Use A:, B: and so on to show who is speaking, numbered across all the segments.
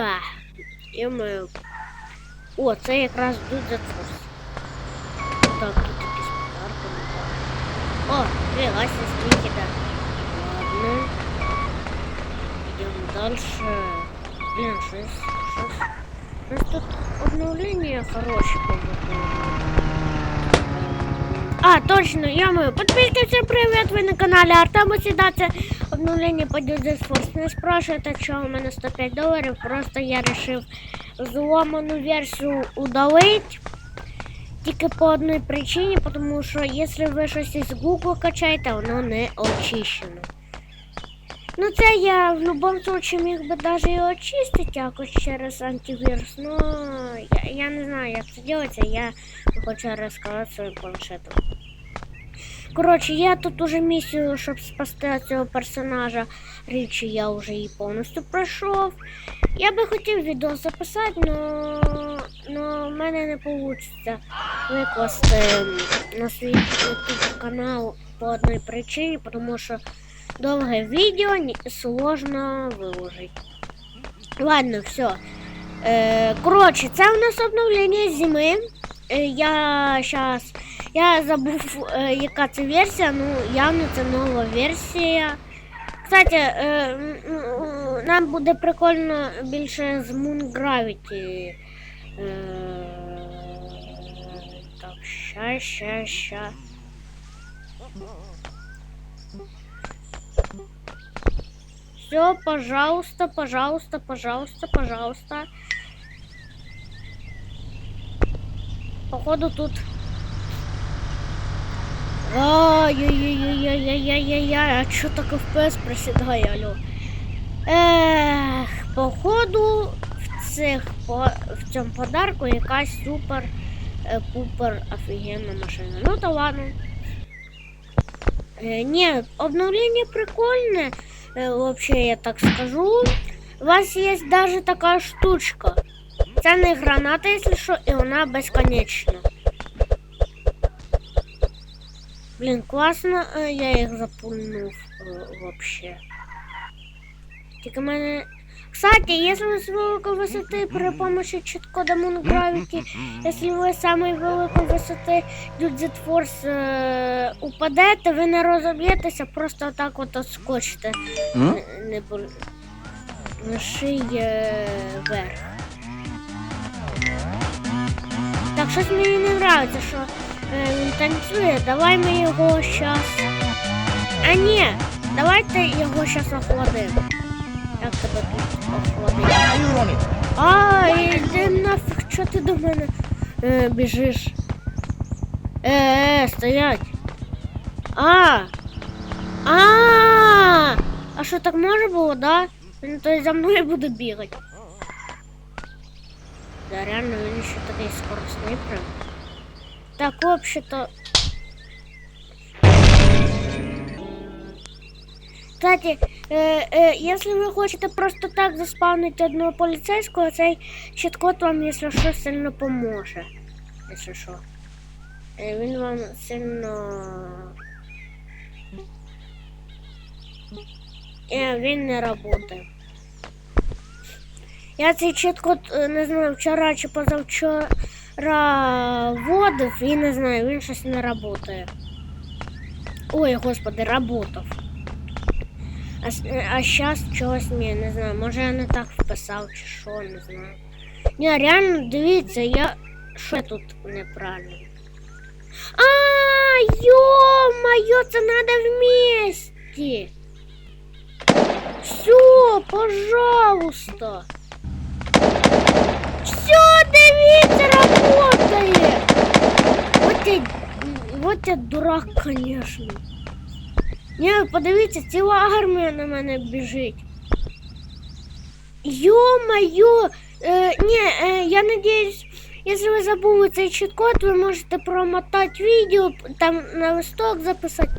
A: Ах, Йомаю. О, це якраз тут за трус. Так, тут якісь подарки. О, фігася скільки да. Ладно. Йдемо дальше. Блін, щось, щось. Щось тут обновлення хороші повернули. А, точно, я-мою, подписчики, всем привет, вы на канале Артема всегда обновление по Dudes Force. Не спрашивайте, что у меня 105 долларов, просто я решив взломану версію удалить. Тільки по одній причині, тому що якщо ви щось із Google качаєте, воно не очищено. Ну це я в будь-якому випадку міг би навіть і очистити якось через антивірус, но я, я не знаю, як це робиться, я хочу розказати своїм планшетом. Коротше, я тут уже місію, щоб спасти цього персонажа Річі, я вже її повністю пройшов. Я би хотів відео записати, но в мене не вийде викласти на свій канал по одній причині, тому що довге відео не- сложно виложити. Ладно, все. Е, коротше, це у нас обновлення зими. Е, я зараз. Я забув, е, яка це версія, ну явно це нова версія. Кстати, е, нам буде прикольно більше з Moon Gravity. Е, так, ща, ща, ща. Все, пожалуйста, пожалуйста, пожалуйста, пожалуйста. Походу тут. Ай-яй-яй-яй-яй-яй-яй-яй, а чё так FPS проседає, алло? Ех, походу в цих по, в цьому подарку якась супер пупер офігенна машина. Ну то ладно. Е, ні, обновлення прикольне, вообще я так скажу. У вас є даже така штучка. Це не граната, якщо що, і вона безконечна. Блін, класно, е, я їх запульнув е, вообще. Тільки мене. Кстати, если вы с великой высоты при помощи чит-кода Moon Gravity, если вы с самой великої висоти Dude Force е, упадете, ви не розоб'єтеся, просто отак от отскочите.
B: М?
A: Не, не бо... шиє вверх. Так, щось мені не подобається, що е, він танцює. Давай ми його щас. А ні, давайте його щас охладимо. Як тебе тут охладити? А, іди нафіг, що ти до мене е, біжиш? Е, е, стоять. А. А. А що так може було, да? Він то за мною буде бігати. Да, реально він ще такий скоростний прям. Так, вообще-то. Кстати, е, е, якщо ви хочете просто так заспавнити одного поліцейського, цей щиткод вам, якщо що, сильно поможе. Якщо що. Е, він вам сильно. Е, він не працює. Я цей чіткод, е, не знаю, вчора чи позавчора вводив і не знаю, він щось не працює. Ой, господи, работав. А, с- е, а зараз чогось ні, не знаю. Може я не так вписав чи що, не знаю. Ні, реально, дивіться, я. Що я тут неправильно? А, ё-моё, це надо вместе. Все, пожалуйста. Все, дивіться, работає. Вот я, вот я дурак, конечно. Ні, подивіться, ціла армія на мене біжить. Йо-моє! Е, ні, е, я надіюсь, якщо ви забули цей чіткод, ви можете промотати відео, там на листок записати.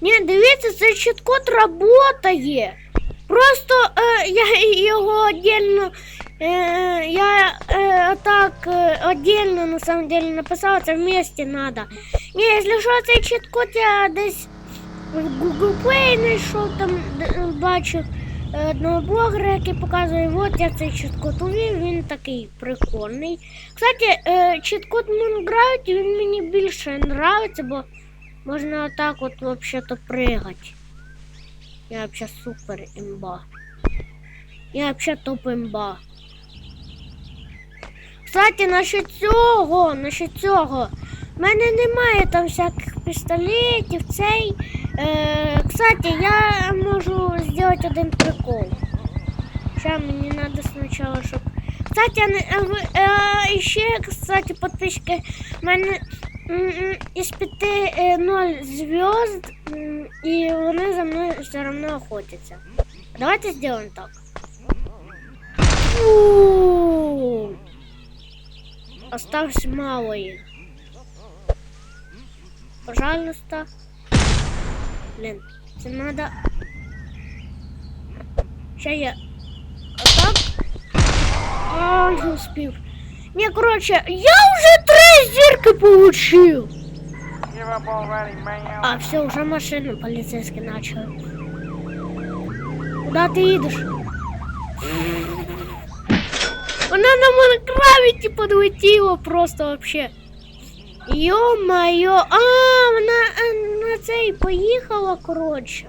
A: Ні, дивіться, цей чіткод працює. Просто е, я його віддільно, е, я е, так е, на самом деле написала, це вместе надо. Ні, якщо що, цей чіткод я десь Google Play знайшов, там бачив, е, одного блогера, який показує, от я цей чіткод увів, він такий прикольний. Кстати, е, чіткод Монграуті, він мені більше нравиться, бо можна отак от вообще-то пригати. Я вообще супер імба. Я вообще топ імба. Кстати, насчет цього, насчет цього. В мене немає там всяких пістолетів, цей. Е, кстати, я можу зробити один прикол. Сейчас мені надо сначала, щоб. Кстати, а не- а ви- е, кстати, подписчики, мене із п'яти ноль зв'язд, м, і вони за мною все одно охотяться. Давайте зробимо так. Фу! Осталось мало их. Пожалуйста. Блин, это надо... Сейчас я... А так? А, не успел. Не, короче, я уже три зірки получил. А, все, уже машину полицейский начал. Куда ты едешь? Она на Майнкрафте подлетела просто вообще. Ё-моё. А, вона е, на цей поїхала, коротше.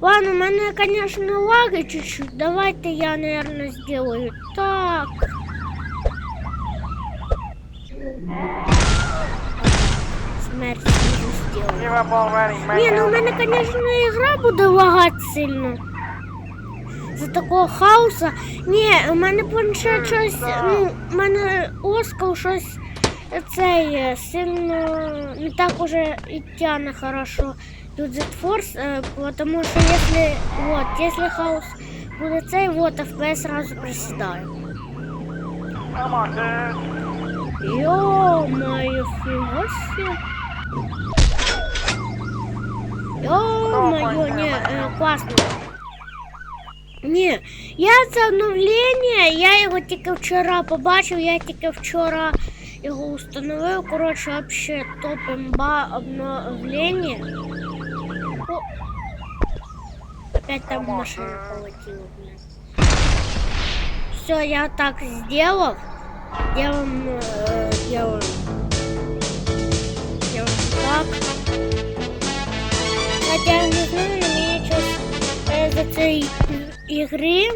A: Ладно, у мене, конечно, лаги чуть-чуть. Давайте я, наверное, сделаю так. Смерть не сделаю.
B: Give up already, man.
A: Ні, ну в мене, звісно, ігра буде лагати сильно. За такого хаоса. Ні, у мене планшет щось. Ну, у мене оскал щось цей е, сильно не так уже і тяне хорошо. Тут Z Force, е, потому що если вот, если хаос буде цей, вот FPS сразу присідає.
B: Come on, dude.
A: Ё-моё, фига себе. Ё-моё, не, э, класно. Ні, я це обновлення, я його тільки вчора побачив, я тільки вчора його установив. Коротше, вообще топ імба обновлення. О, опять там машина полетіла, блин. Все, я так сделал. Делаем, э, делаем, делаем так. Хотя я не знаю, мені щось е, за цієї ігри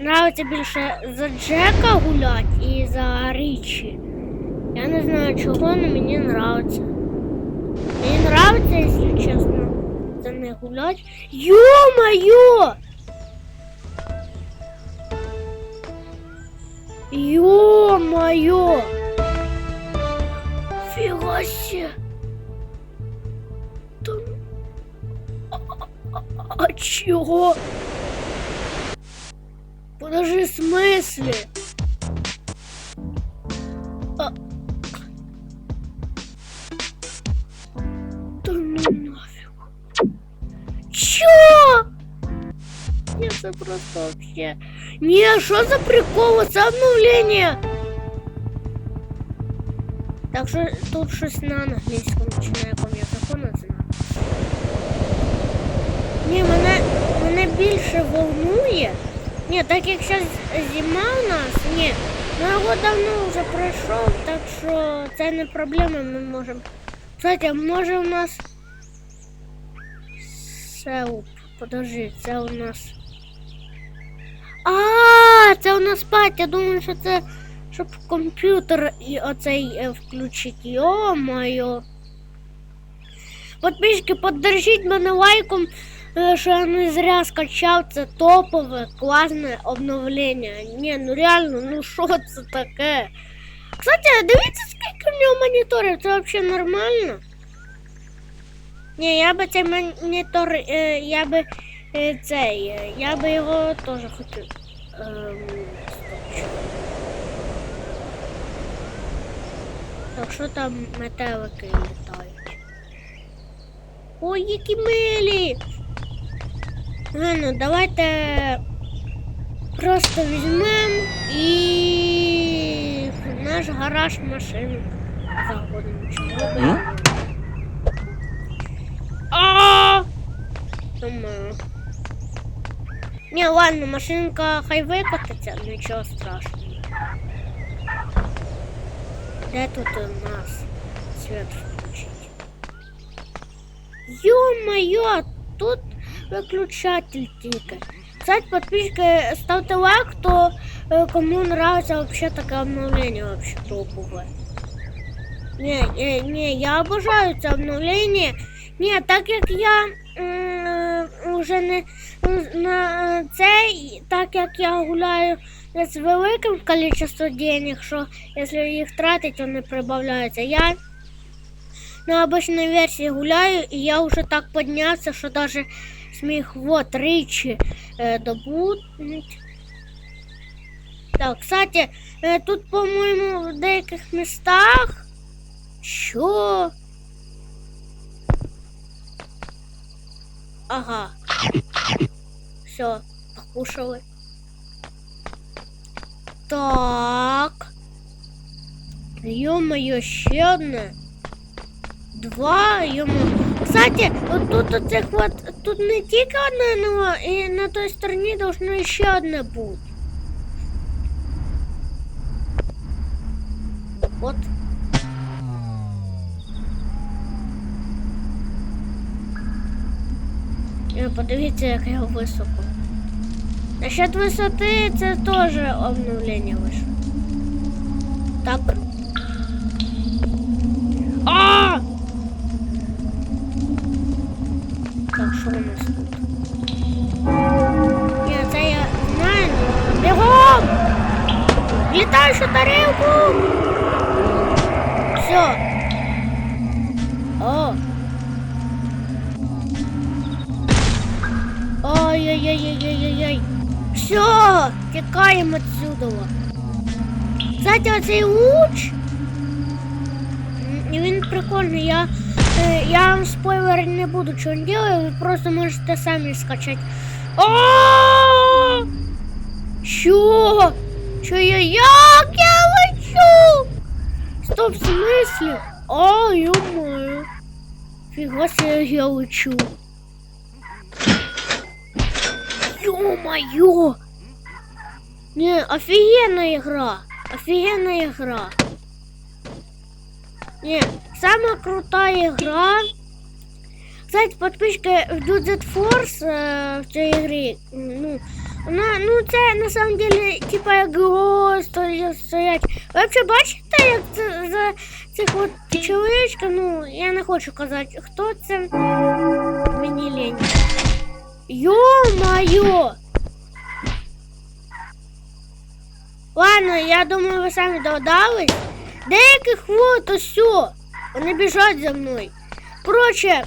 A: нравиться більше за Джека гулять і за Річі. Я не знаю чого, але мені нравиться. Мені нравиться, якщо чесно, за не гулять. Ё-моё! Ё-моё! Фига себе! Да ну- А, а- а чего? Подожди, в смысле? А... это просто вообще... Не, что за прикол? Це обновлення? Так що тут щось на англійському чи на якому язику не знаю. Ні, мене, мене більше волнує. Ні, так як зараз зима у нас, ні, ну його давно вже пройшов, так що це не проблема, ми можемо. Кстати, може у нас. Селп, подожди, це у нас. А, це у нас спать. Я думаю, що це щоб комп'ютер і оцей е, включити. Йо-моє. Подписчики, поддержіть мене лайком, е, що я не зря скачав це топове, класне обновлення. Ні, ну реально, ну що це таке? Кстати, дивіться, скільки в нього моніторів, це взагалі нормально. Ні, я би цей монітор, е, я би цей, е, я би його теж хотів. Ем. Так що там метелики літають? Ой, які милі! Ну давайте просто візьмемо і в наш гараж машину заходимо. Чого? А! Думаю. Ні, ладно, машинка хай викотиться, нічого страшного. Де тут у нас світ включить? Ё-моё, тут виключатель тільки. Кстати, подписчики, ставте лайк, то э, кому нравится вообще такое обновление вообще топовое. Не, не, не, я обожаю це обновлення. Ні, так як я м, вже не на цей, так як я гуляю з великим кількістю денег, що якщо їх тратить, вони прибавляються. Я на обычной версии гуляю, и я уже так поднялся, что даже смех вот тричі э, добутнуть. Так, кстати, э, тут, по-моєму, в деяких містах. Що? Ага. Все, покушали. Так. Ё-моё, ще одне. Два, йому. Кстати, от тут оцих от, тут не тільки одне, но і на той стороні должно ще одне бути. От. Е, Подивіться, як його високо. Насчет висоти це теж обновлення вийшло. Так. А! Так, що у нас тут? Ні, це я знаю. Бігом! Літаючу тарілку! Все, тікаємо отсюда. Кстати, оцей луч. м, Він прикольний. Я, е, я вам спойлер не буду, що він делає, ви просто можете самі скачати. О! Що? Що я як я лечу? Стоп, в смысле? О, ё-моё. Фига себе я лечу. Ё-моё! Не, офигенная игра. Офигенная игра. Не, самая крутая игра. Кстати, подписчики в Dudet Force э, в цій грі, м, ну, вона, ну це на самом деле, типа як гро стоять. стоять. Ви взагалі бачите, як це за цих от чоловічка, ну, я не хочу казати, хто це мені лень. Ё-моё! Ладно, я думаю, ви самі догадались. Деяких вот усьо. Вони біжать за мною. Короче,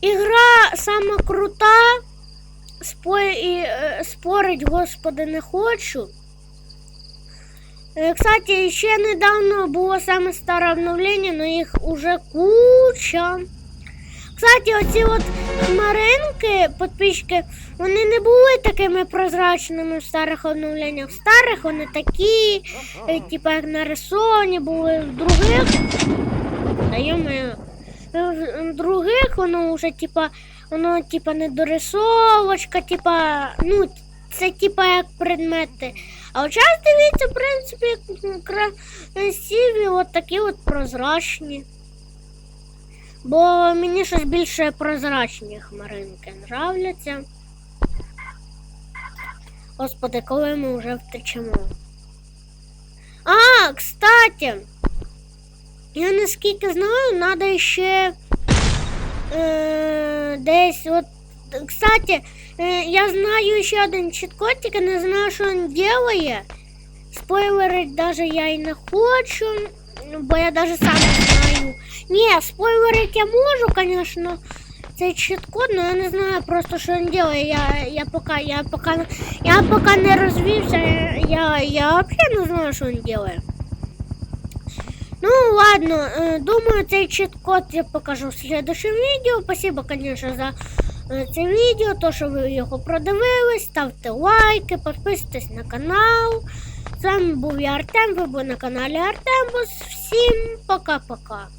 A: ігра сама крута. Спо... І, е, спорить, господи, не хочу. Е, Кстати, ще недавно було саме старе обновлення, але їх уже куча. Кстати, оці от хмаринки, підписчики, вони не були такими прозрачними в старих обновленнях. В старих вони такі, е, типа як нарисовані були в других. Та в других воно вже типа, воно типа не дорисовочка, типа, ну, це типа як предмети. А от зараз дивіться, в принципі, красиві, от такі от прозрачні. Бо мені щось більше прозрачні хмаринки нравляться. Господи, коли ми вже втечемо. А, кстати, я наскільки знаю, треба ще е, десь от. Кстати, е, я знаю ще один чіткод, тільки не знаю, що він робить. Спойлерить даже я і не хочу, бо я даже сам не знаю. Ні, спойлерить я можу, конечно. Це чіткод, но я не знаю просто, що він робить. Я, я пока, я пока, я пока не розвівся, я, я вообще не знаю, що він робить. Ну ладно, э, думаю, цей чіт-код я покажу в следующем відео. Спасибо, конечно, за е, це відео, то, що ви його продивились. Ставте лайки, підписуйтесь на канал. З вами був я Артем, ви були на каналі Артембус. Всім пока-пока.